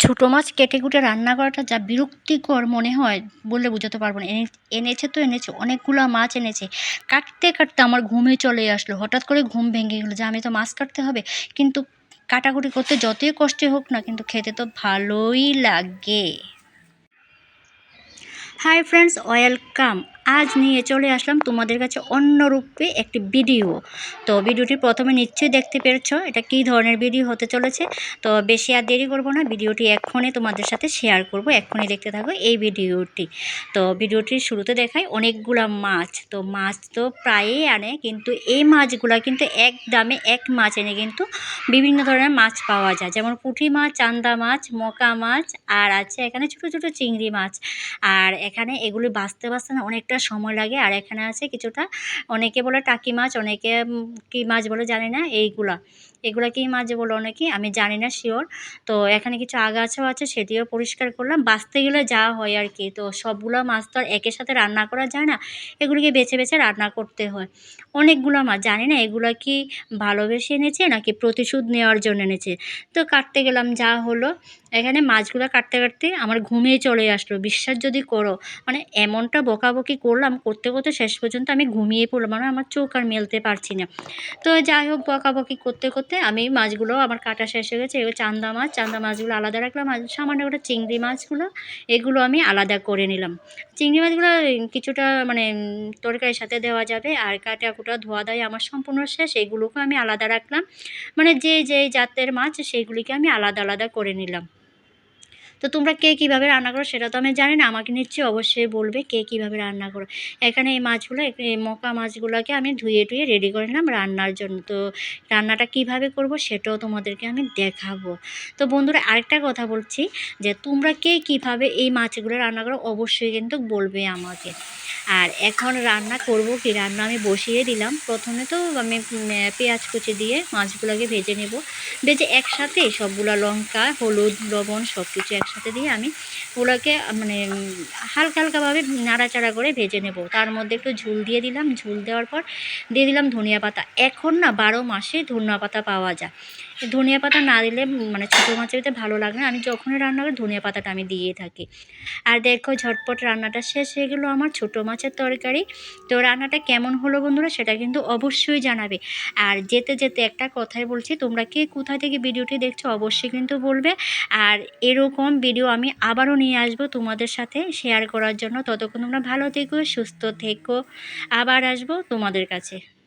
ছোটো মাছ কেটে কুটে রান্না করাটা যা বিরক্তিকর মনে হয় বলে বোঝাতে পারব না। এনে, এনেছে তো এনেছে, অনেকগুলো মাছ এনেছে। কাটতে কাটতে আমার ঘুমে চলে আসলো। হঠাৎ করে ঘুম ভেঙে গেলো যে, আমি তো মাছ কাটতে হবে। কিন্তু কাটাকুটি করতে যতই কষ্টে হোক না কিন্তু খেতে তো ভালোই লাগে। হাই ফ্রেন্ডস ওয়েলকাম আজ নিয়ে চলে আসলাম তোমাদের কাছে অন্যরূপে একটি ভিডিও। তো ভিডিওটি প্রথমে নিশ্চয়ই দেখতে পেরেছ এটা কী ধরনের ভিডিও হতে চলেছে। তো বেশি আর দেরি করব না, ভিডিওটি এক্ষণে তোমাদের সাথে শেয়ার করব, এক্ষুনি দেখতে থাকো এই ভিডিওটি। তো ভিডিওটির শুরুতে দেখাই, অনেকগুলা মাছ। তো মাছ তো প্রায়ই আনে, কিন্তু এই মাছগুলা কিন্তু এক দামে এক মাছ এনে কিন্তু বিভিন্ন ধরনের মাছ পাওয়া যায়। যেমন পুঁটি মাছ, চান্দা মাছ, মকা মাছ, আর আছে এখানে ছোটো ছোটো চিংড়ি মাছ। আর এখানে এগুলি বাঁচতে বাঁচতে না অনেকটা সময় লাগে। আর এখানে আছে কিছুটা, অনেকে বলে টাকি মাছ, অনেকে কি মাছ বলে জানি না, এইগুলা। এগুলা কী মাছ বলে অনেকে, আমি জানি না শিওর তো এখানে কিছু আগাছাও আছে, সেটিও পরিষ্কার করলাম। বাঁচতে গেলে যা হয় আর কি, তো সবগুলো মাছ তো আর একের সাথে রান্না করা যায় না, এগুলিকে বেছে বেছে রান্না করতে হয়। অনেকগুলো মাছ, জানি না এগুলো কি ভালোবেসে এনেছে নাকি প্রতিশোধ নেওয়ার জন্য এনেছে। তো কাটতে গেলাম, যা হলো, এখানে মাছগুলো কাটতে কাটতে আমার ঘুমিয়ে চলে আসলো। বিশ্বাস যদি করো মানে এমনটা বকাবকি করলাম, করতে করতে শেষ পর্যন্ত আমি ঘুমিয়ে পড়লাম মানে আমার চোখ আর মেলতে পারছি না। তো যাই হোক, বকাবকি করতে করতে আমি মাছগুলো আমার কাটা শেষ হয়ে গেছে, এগুলো চান্দা মাছ, চান্দা মাছগুলো আলাদা রাখলাম আর সামান্য করে চিংড়ি মাছগুলো, এগুলো আমি আলাদা করে নিলাম। চিংড়ি মাছগুলো কিছুটা মানে তরকারির সাথে দেওয়া যাবে আর কাটা কুটা ধোয়া দেয় আমার সম্পূর্ণ শেষ, এগুলোকে আমি আলাদা রাখলাম। মানে যে যে জাতের মাছ, সেইগুলিকে আমি আলাদা আলাদা করে নিলাম। তো তোমরা কে কীভাবে রান্না করো সেটা তো আমি জানি না। আমাকে নিশ্চয়ই অবশ্যই বলবে কে কীভাবে রান্না করো। এখানে এই মাছগুলো, এই মকা মাছগুলোকে আমি ধুয়ে টুয়ে রেডি করে নিলাম রান্নার জন্য। তো রান্নাটা কীভাবে করব সেটাও তোমাদেরকে আমি দেখাবো। তো বন্ধুরা আরেকটা কথা বলছি যে তোমরা কে কীভাবে এই মাছগুলো রান্না করো অবশ্যই কিন্তু বলবে আমাকে। আর এখন রান্না করব কি? রান্না আমি বসিয়ে দিলাম। প্রথমে তো আমি পেঁয়াজ কুচি দিয়ে মাছগুলোকে ভেজে নেব। ভেজে একসাথে সবগুলো লঙ্কা, হলুদ, লবণ সব কিছু একসাথে দিয়ে আমি ওগুলোকে মানে হালকা হালকাভাবে নাড়াচাড়া করে ভেজে নেব। তার মধ্যে একটু ঝুল দিয়ে দিলাম। ঝুল দেওয়ার পর দিয়ে দিলাম ধনিয়া পাতা। এখন না বারো মাসে ধনিয়া পাতা পাওয়া যায়। ধনিয়া পাতা না দিলে মানে ছোটো মাছের ভালো লাগে না। আমি যখনই রান্না করি ধনিয়া পাতাটা আমি দিয়ে থাকি। আর দেখো ঝটপট রান্নাটা শেষ হয়ে গেলো। আমার ছোটো মাছের তরকারি। তো রান্নাটা কেমন হলো বন্ধুরা সেটা কিন্তু অবশ্যই জানাবে। আর যেতে যেতে একটা কথাই বলছি, তোমরা কে কোথা থেকে ভিডিওটি দেখছ অবশ্যই কিন্তু বলবে। আর এরকম ভিডিও আমি আবারও নিয়ে আসব তোমাদের সাথে শেয়ার করার জন্য। ততক্ষণ তোমরা ভালো থেকো, সুস্থ থেকো। আবার আসব তোমাদের কাছে।